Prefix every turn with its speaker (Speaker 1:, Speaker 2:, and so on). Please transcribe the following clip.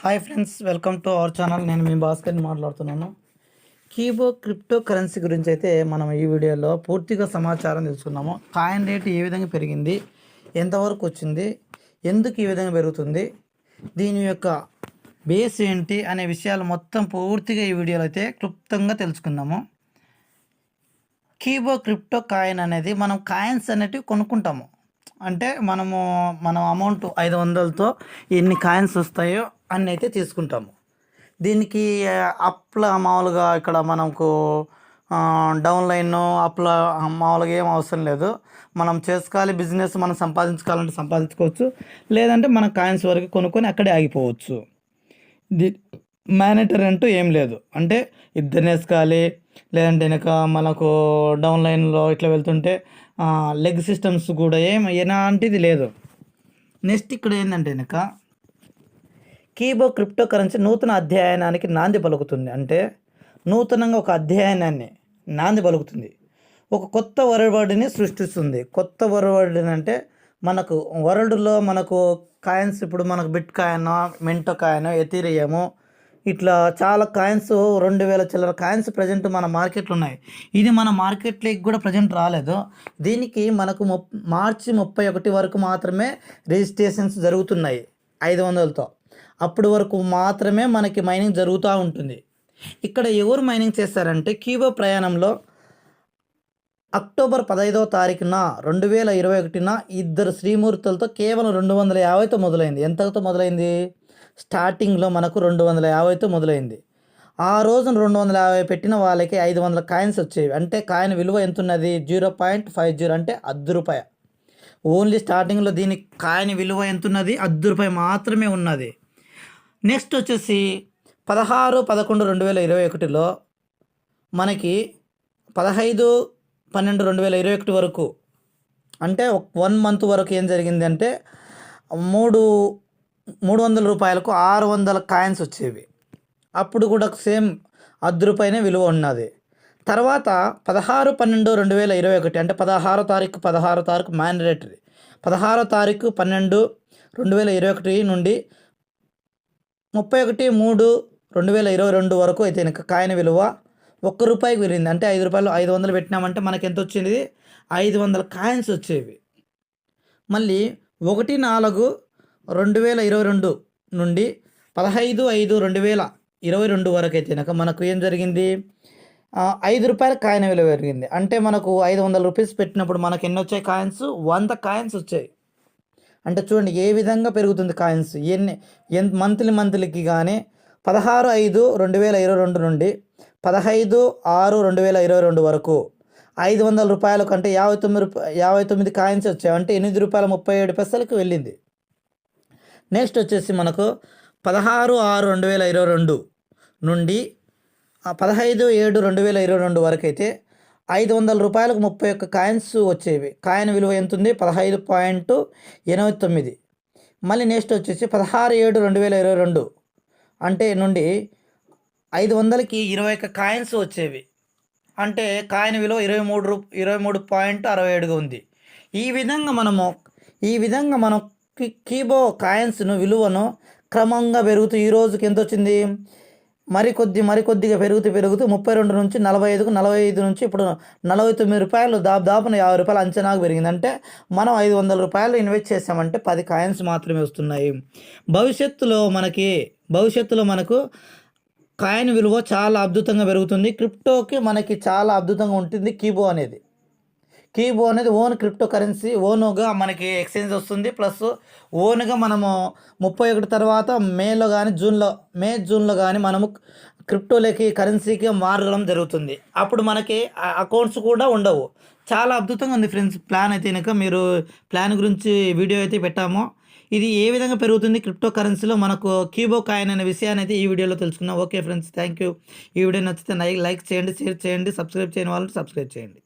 Speaker 1: Hi friends welcome to our channel నేను మీ భాస్కర్ని మాట్లాడుతున్నాను. కీబో క్రిప్టో కరెన్సీ గురించి అయితే మనం ఈ వీడియోలో పూర్తిగా సమాచారం తెలుసుకున్నాము. కాయిన్ రేట్ ఏ విధంగా పెరిగింది? ఎంతవరకు వచ్చింది? ఎందుకు ఈ విధంగా పెరుగుతుంది? దీని యొక్క బేస్ ఏంటి? అనే విషయాలు మొత్తం పూర్తిగా ఈ వీడియోలో అయితే క్లుప్తంగా తెలుసుకుందాము. కీబో క్రిప్టో కాయిన్ అనేది మనం కాయిన్స్ అనేటివి కొనుక్కుంటాము. అంటే మనము మనం అమౌంట్ ఐదు వందలతో ఎన్ని కాయిన్స్ వస్తాయో అన్నీ అయితే తీసుకుంటాము. దీనికి అప్ల మామూలుగా ఇక్కడ మనకు డౌన్ లైన్ అప్ల మామూలుగా ఏం అవసరం లేదు. మనం చేసుకోవాలి బిజినెస్ మనం సంపాదించుకోవాలంటే సంపాదించుకోవచ్చు. లేదంటే మన కాయిన్స్ వరకు కొనుక్కొని అక్కడే ఆగిపోవచ్చు. ది మేనేటర్ అంటూ ఏం లేదు. అంటే ఇద్దరిని వేసుకోవాలి. లేదంటే వెనక మనకు డౌన్ లైన్లో ఇట్లా వెళ్తుంటే లెగ్ సిస్టమ్స్ కూడా ఏం ఎలాంటిది లేదు. నెక్స్ట్ ఇక్కడ ఏంటంటే వెనక కీబో క్రిప్టో కరెన్సీ నూతన అధ్యయనానికి నాంది పలుకుతుంది. అంటే నూతనంగా ఒక అధ్యయనాన్ని నాంది పలుకుతుంది. ఒక కొత్త వరవడిని సృష్టిస్తుంది. కొత్త వరవడిని అంటే మనకు వరల్డ్లో మనకు కాయిన్స్ ఇప్పుడు మనకు బిట్ కాయిన్ మెంటో కాయిన్ ఎథీరియము ఇట్లా చాలా కాయిన్స్ రెండు వేల చిల్లర కాయిన్స్ ప్రజెంట్ మన మార్కెట్లో ఉన్నాయి. ఇది మన మార్కెట్లోకి కూడా ప్రజెంట్ రాలేదు. దీనికి మనకు ముప్ మార్చి ముప్పై ఒకటి వరకు మాత్రమే రిజిస్ట్రేషన్స్ జరుగుతున్నాయి. ఐదు వందలతో. అప్పటి వరకు మాత్రమే మనకి మైనింగ్ జరుగుతూ ఉంటుంది. ఇక్కడ ఎవరు మైనింగ్ చేస్తారంటే క్యూబో ప్రయాణంలో అక్టోబర్ పదహైదవ తారీఖున రెండు వేల ఇరవై ఒకటిన ఇద్దరు శ్రీమూర్తులతో కేవలం రెండు వందల యాభైతో మొదలైంది. ఎంతతో మొదలైంది? స్టార్టింగ్లో మనకు రెండు వందల యాభైతో మొదలైంది. ఆ రోజున రెండు వందల యాభై పెట్టిన వాళ్ళకి ఐదు వందల కాయిన్స్ వచ్చేవి. అంటే కాయిన్ విలువ ఎంత ఉన్నది జీరో పాయింట్ ఫైవ్ జీరో అంటే అర్ధ రూపాయ. ఓన్లీ స్టార్టింగ్లో దీని కాయిన్ విలువ ఎంత ఉన్నది అర్ధ రూపాయ మాత్రమే ఉన్నది. నెక్స్ట్ వచ్చేసి పదహారు పదకొండు రెండు వేల ఇరవై ఒకటిలో మనకి పదహైదు పన్నెండు రెండు వేల ఇరవై ఒకటి వరకు అంటే వన్ మంత్ వరకు ఏం జరిగింది అంటే మూడు మూడు వందల రూపాయలకు ఆరు వందల కాయిన్స్ వచ్చేవి. అప్పుడు కూడా సేమ్ అర్ధ రూపాయనే విలువ ఉన్నది. తర్వాత పదహారు పన్నెండు రెండు వేల ఇరవై ఒకటి అంటే పదహారో తారీఖు పదహారో తారీఖు మ్యాండేటరీ పదహారో తారీఖు పన్నెండు రెండు వేల ఇరవై ఒకటి నుండి ముప్పై ఒకటి మూడు రెండు వేల ఇరవై రెండు వరకు అయితే ఇంకా కాయిన్ విలువ ఒక్క రూపాయికి పెరిగింది. అంటే ఐదు రూపాయలు ఐదు వందలు పెట్టినామంటే మనకి ఎంత వచ్చింది ఐదు వందల కాయిన్స్ వచ్చేవి. మళ్ళీ ఒకటి నాలుగు రెండు వేల ఇరవై రెండు నుండి పదహైదు ఐదు రెండు వేల ఇరవై రెండు వరకు అయితే కనుక మనకు ఏం జరిగింది? ఐదు రూపాయల కాయిన్ విలువ పెరిగింది. అంటే మనకు ఐదు వందల రూపీస్ పెట్టినప్పుడు మనకు ఎన్ని వచ్చాయి కాయిన్స్? వంద కాయిన్స్ వచ్చాయి. అంటే చూడండి ఏ విధంగా పెరుగుతుంది కాయిన్స్? ఎన్ని ఎన్ మంత్లీ మంత్లీకి కానీ పదహారు ఐదు రెండు వేల ఇరవై రెండు నుండి పదహైదు ఆరు రెండు వేల ఇరవై రెండు వరకు ఐదు వందల రూపాయల కంటే యాభై తొమ్మిది రూపాయ యాభై తొమ్మిది కాయిన్స్ వచ్చాయి. అంటే ఎనిమిది రూపాయల ముప్పై ఏడు పైసలకు వెళ్ళింది. నెక్స్ట్ వచ్చేసి మనకు పదహారు ఆరు రెండు వేల ఇరవై రెండు నుండి పదహైదు ఏడు రెండు వేల ఇరవై రెండు వరకు అయితే ఐదు వందల రూపాయలకు ముప్పై ఒక్క కాయిన్స్ వచ్చేవి. కాయిన్ విలువ ఎంత ఉంది పదహైదు పాయింట్ ఎనభై తొమ్మిది. మళ్ళీ నెక్స్ట్ వచ్చేసి పదహారు ఏడు రెండు వేల ఇరవై రెండు. అంటే నుండి ఐదు వందలకి ఇరవై ఒక్క కాయిన్స్ వచ్చేవి. అంటే కాయిన్ విలువ ఇరవై మూడు రూ ఇరవై మూడు పాయింట్ అరవై ఏడుగా ఉంది. ఈ విధంగా మనము ఈ విధంగా మనం కీబో కాయిన్స్ను విలువను క్రమంగా పెరుగుతూ ఈ రోజుకి ఎంత వచ్చింది మరికొద్ది మరికొద్దిగా పెరుగుతూ పెరుగుతూ ముప్పై రెండు నుంచి నలభై ఐదుకు నలభై ఐదు నుంచి ఇప్పుడు నలభై తొమ్మిది రూపాయలు దాదాపున యాభై రూపాయలు అంచనాకు పెరిగింది. అంటే మనం ఐదు వందల రూపాయలు ఇన్వెస్ట్ చేసామంటే పది కాయిన్స్ మాత్రమే వస్తున్నాయి. భవిష్యత్తులో మనకి భవిష్యత్తులో మనకు కాయిన్ విలువ చాలా అద్భుతంగా పెరుగుతుంది. క్రిప్టోకి మనకి చాలా అద్భుతంగా ఉంటుంది కీబో అనేది. కీబో అనేది ఓన్ క్రిప్టో కరెన్సీ ఓన్గా మనకి ఎక్స్చేంజ్ వస్తుంది. ప్లస్ ఓన్గా మనము ముప్పై ఒకటి తర్వాత మేలో కానీ జూన్లో మే జూన్లో కానీ మనము క్రిప్టోలకి కరెన్సీకి మారడం జరుగుతుంది. అప్పుడు మనకి అకౌంట్స్ కూడా ఉండవు. చాలా అద్భుతంగా ఉంది ఫ్రెండ్స్. ప్లాన్ అయితే కనుక మీరు ప్లాన్ గురించి వీడియో అయితే పెట్టాము. ఇది ఏ విధంగా పెరుగుతుంది క్రిప్టో కరెన్సీలో మనకు కీబో కాయిన్ అనే విషయాన్ని అయితే ఈ వీడియోలో తెలుసుకున్నాం. Okay friends thank you. ఈ వీడియో నచ్చితే లైక్ చేయండి షేర్ చేయండి సబ్స్క్రైబ్ చేయని వాళ్ళు సబ్స్క్రైబ్ చేయండి.